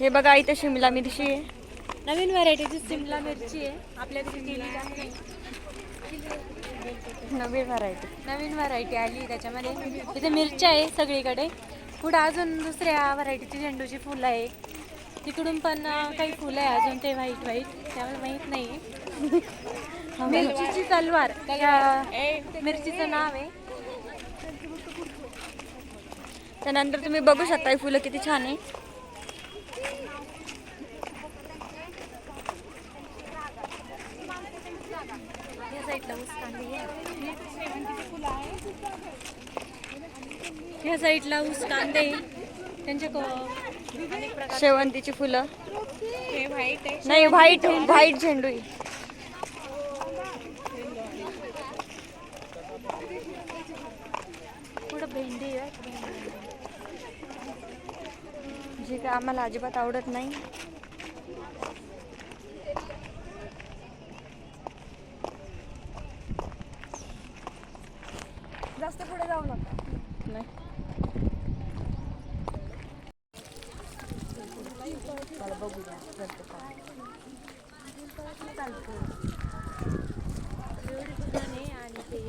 हे बघा इथे शिमला मिरची आहे. नवीन व्हरायटीची सिमला मिरची आहे. आपल्याकडे केली नाही नवीन व्हरायटी. नवीन व्हरायटी आली त्याच्यामध्ये. इथे मिरच्या आहे सगळीकडे. पुढे अजून दुसऱ्या व्हरायटीची झेंडूची फुलं आहे. तिकडून पण काही फुलं आहे अजून ते व्हाईट व्हाईट त्यामुळे माहीत नाही. मिरचीची तलवार मिरचीचं नाव आहे. त्यानंतर तुम्ही बघू शकता ही फुलं किती छान आहे. या साईडला ऊस कांदे. त्यांचे शेवंतीची फुलं. नाही व्हाईट व्हाईट झेंडू भेंडी आहे. जे काय आम्हाला अजिबात आवडत नाही जास्त पुढे जाऊ नका नाही आणि ते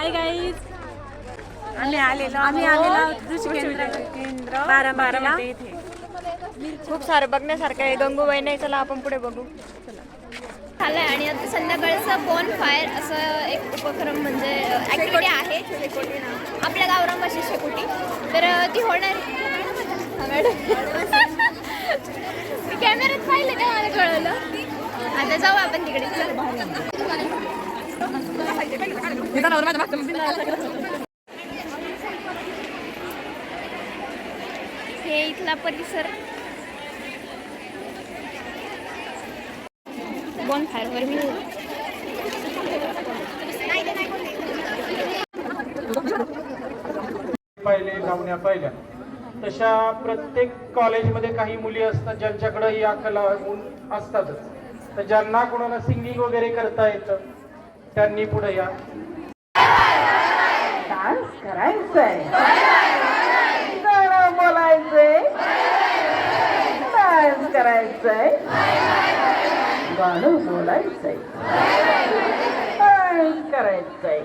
हाय गाईज आम्ही आलेलो आम्ही आलेलो कृषी केंद्र. बारामतीला खूप सारं बघण्यासारखं आहे. गंगूबाई नाही चला आपण पुढे बघू. झालंय आणि आता संध्याकाळचं बॉन फायर असं एक उपक्रम म्हणजे ऍक्टिव्हिटी आहे. आपल्या गावरामाची शेकोटी. तर ती होणार हा, मी कॅमेऱ्यात पाहिलं का मला कळलं? आता जाऊ आपण तिकडे. चल. हे इथला परिसर. बॉन फायरवर मी पाहिले लावण्या पाहिल्या. तशा प्रत्येक कॉलेजमध्ये काही मुली असतात ज्यांच्याकडे या कला गुण असतातच. तर ज्यांना कोणाला सिंगिंग वगैरे करता येतं त्यांनी पुढे या. डान्स करायचंय. गाणं बोलायचंय. डान्स करायचंय. गाणं बोलायचंय. डान्स करायचंय.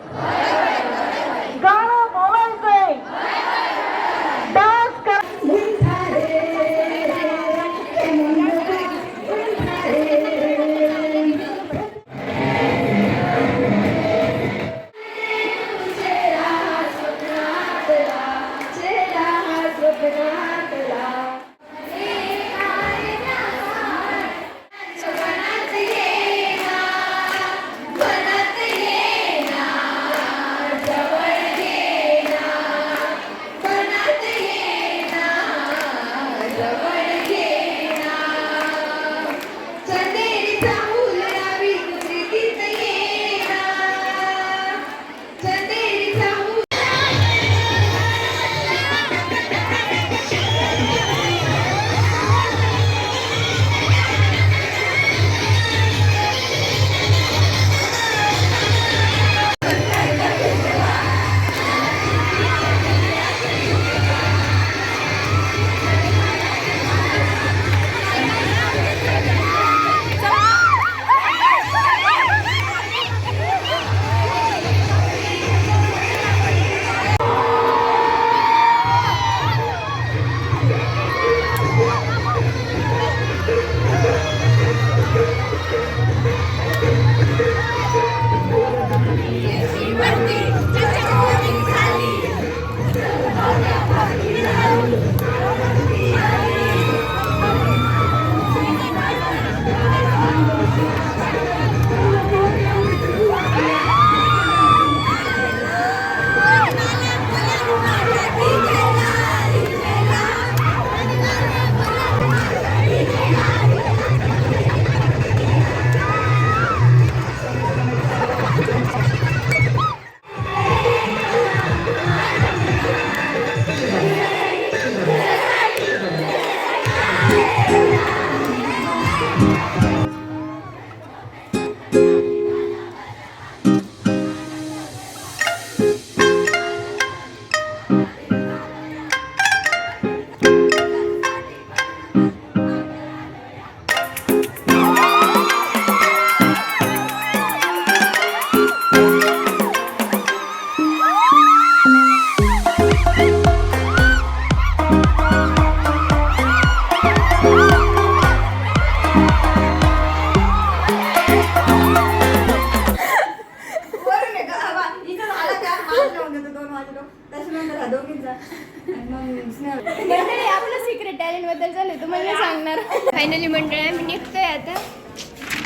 टॅलेंटबद्दल झालं आहे, मला सांगणार. फायनली मंडळी आम्ही निघतोय आता.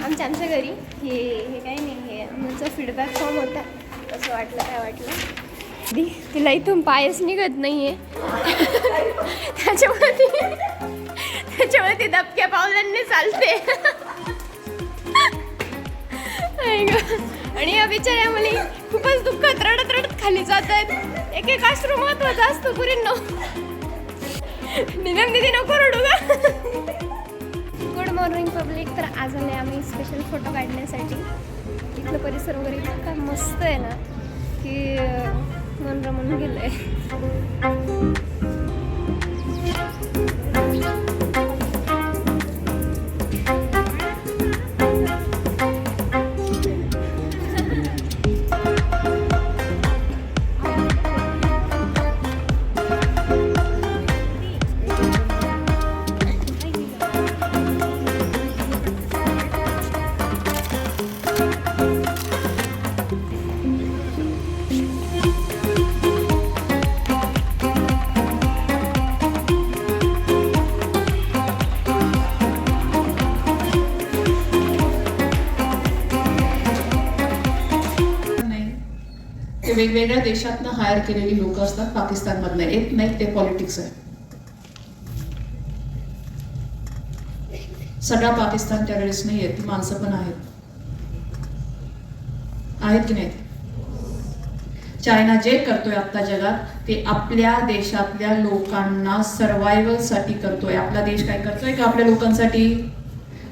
आमच्या आमच्या घरी. हे हे काही नाही हे आमचा फीडबॅक फॉर्म होता. कसं वाटलं काय वाटलं? दी तिला इथून पायच निघत नाहीये. त्याच्यामुळे ती त्याच्यामुळे ती दबक्या पावलांनी चालते. आणि या बिचाऱ्या मुली खूपच दुःखात रडत रडत खाली जात आहेत एक एक आश्रम महत्त्वाचा असतो पुरींनो. निलम दिदी नको रडू का? गुड मॉर्निंग पब्लिक तर आज आले आम्ही स्पेशल फोटो काढण्यासाठी. इथलं परिसर वगैरे इतका मस्त आहे ना की मन रमून गेलं आहे की वेगवेगळ्या देशातनं हायर केलेली लोक असतात पाकिस्तानमधनं. येत नाही ते पॉलिटिक्स आहे. सगळा पाकिस्तान टेररिस्ट नाही आहेत ती माणसं पण आहेत. आहेत की नाहीत? चायना जे करतोय आता जगात ते आपल्या देशातल्या लोकांना सर्वायवलसाठी करतोय. आपला देश काय करतोय का आपल्या लोकांसाठी?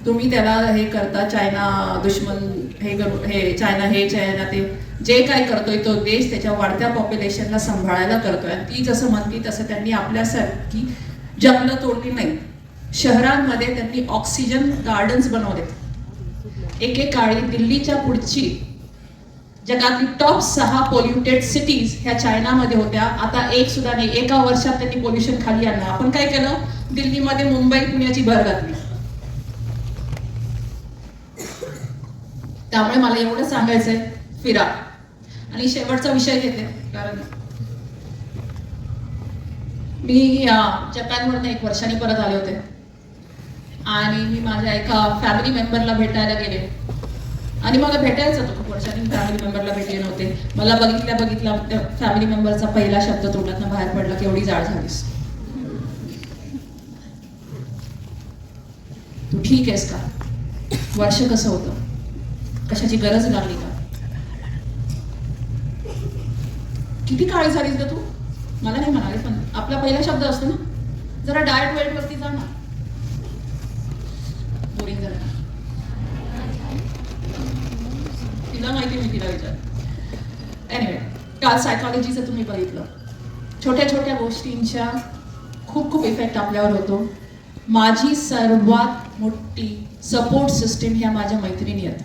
तुम्ही त्याला हे करता चायना दुश्मन हे करू हे चायना हे चायना ते जे काय करतोय तो देश त्याच्या वाढत्या पॉप्युलेशनला सांभाळायला करतोय. ती जसं म्हणती तसं त्यांनी आपल्यासारखी जंगलं तोडली नाही शहरांमध्ये त्यांनी ऑक्सिजन गार्डन्स बनवले एकेकाळी दिल्लीच्या पुढची जगातली टॉप सहा पोल्युटेड सिटीज ह्या चायनामध्ये होत्या. आता एक सुद्धा नाही एका वर्षात त्यांनी पोल्युशन खाली आणलं. आपण काय केलं? दिल्लीमध्ये मुंबई पुण्याची भर घातली. त्यामुळे मला एवढं सांगायचंय फिरा. आणि शेवटचा विषय घेते कारण मी जपानवरनं एक वर्षाने परत आले होते. आणि मी माझ्या एका फॅमिली मेंबरला भेटायला गेले. आणि मला भेटायचं होतं खूप वर्षांनी फॅमिली मेंबरला भेटले नव्हते. मला बघितल्या बघितल्या त्या फॅमिली मेंबरचा पहिला शब्द तोंडातनं बाहेर पडला की एवढी जाड झालीस. तू ठीक आहेस का? वर्ष कसं होतं? कशाची गरज लागली का? किती काळी झालीस ग तू? मला नाही म्हणाले पण आपला पहिला शब्द असतो ना. जरा डाएट वेट वरती जा ना. बोरिंग झालं. तिला माहिती मी तिला विचार. एनिवे काल सायकॉलॉजीचं तुम्ही बघितलं. छोट्या छोट्या गोष्टींच्या खूप खूप इफेक्ट आपल्यावर होतो. माझी सर्वात मोठी सपोर्ट सिस्टीम ह्या माझ्या मैत्रिणी आहेत.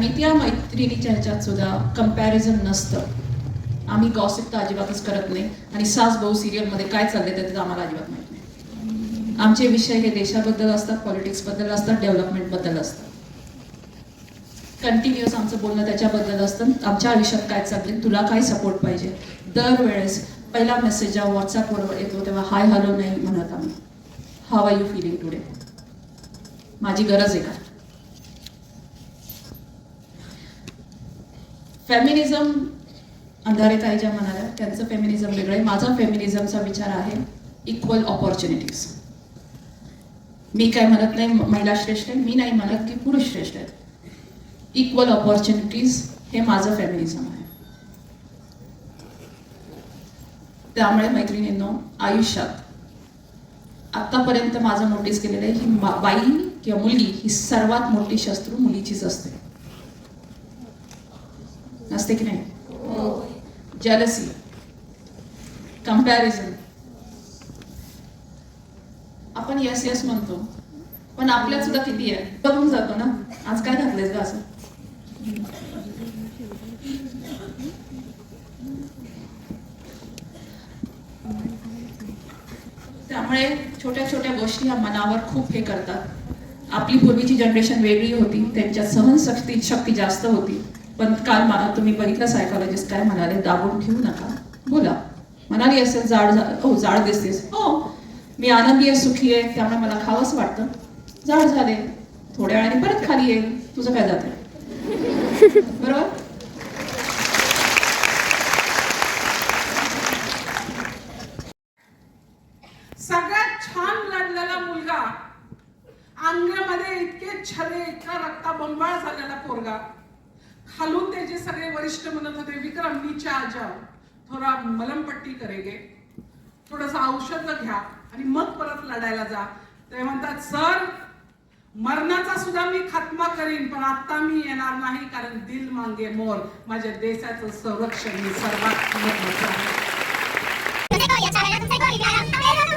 आणि त्या मैत्रिणीच्या ह्याच्यात सुद्धा कंपॅरिझन नसतं. आम्ही गॉसिप तर अजिबातच करत नाही. आणि सास भाऊ सिरियलमध्ये काय चाललंय त्याचं आम्हाला अजिबात माहीत नाही. आमचे विषय हे देशाबद्दल असतात पॉलिटिक्सबद्दल असतात डेव्हलपमेंटबद्दल असतात. कंटिन्युअस आमचं बोलणं त्याच्याबद्दल असतं. आमच्या आयुष्यात काय चालले तुला काय सपोर्ट पाहिजे? दरवेळेस पहिला मेसेज जेव्हा व्हॉट्सअपवर येतो तेव्हा हाय हॅलो नाही म्हणत आम्ही. How are you feeling today माझी गरज आहे का? फेमिनिझम अंधारे आहे ज्या म्हणाल्या त्यांचं फेमिनिझम वेगळं आहे. माझा फेमिनिझमचा विचार आहे इक्वल ऑपॉर्च्युनिटीज मी काय म्हणत नाही महिला श्रेष्ठ आहे. मी नाही म्हणत की पुरुष श्रेष्ठ आहेत. इक्वल ऑपॉर्च्युनिटीज हे माझं फेमिनिझम आहे. त्यामुळे मैत्रिणींनो आयुष्यात आतापर्यंत माझं नोटीस केलेलं आहे ही बाई किंवा मुलगी ही सर्वात मोठी शस्त्र मुलीचीच असते. असते की नाही? हो. jealousy. कंपॅरिझन आपण यस यस म्हणतो. पण आपल्यात सुद्धा किती आहे? बघून जातो ना. आज काय घातलंयस का असं? त्यामुळे छोट्या छोट्या गोष्टी ह्या मनावर खूप हे करतात. आपली पूर्वीची जनरेशन वेगळी होती. त्यांच्यात सहनशक्ती शक्ती जास्त होती. पण काल मला तुम्ही बघितलं सायकॉलॉजिस्ट काय म्हणाले दाबून ठेवू नका. बोला. म्हणाली असेल जाड हो जाड दिसतेस. हो मी आनंदी आहे सुखी आहे त्यामुळे मला खावंच वाटतं. जाड झाले. थोड्या वेळाने परत खाली येईल तुझं काय जातं बरोबर? सगळ्यात छान लढलेला मुलगा. अंगामध्ये इतके छले इतका रक्ता बंबाळ झालेला पोरगा. खालून त्याचे सगळे वरिष्ठ म्हणत होते विक्रम नीचे आ जाओ थोडा मलमपट्टी करेगे. थोडस औषध घ्या आणि मग परत लढायला जा. ते म्हणतात सर मरणाचा सुद्धा मी खात्मा करीन पण आता मी येणार नाही कारण दिल मांगे मोर. माझ्या देशाचं संरक्षण मी सर्वात महत्वाचं आहे.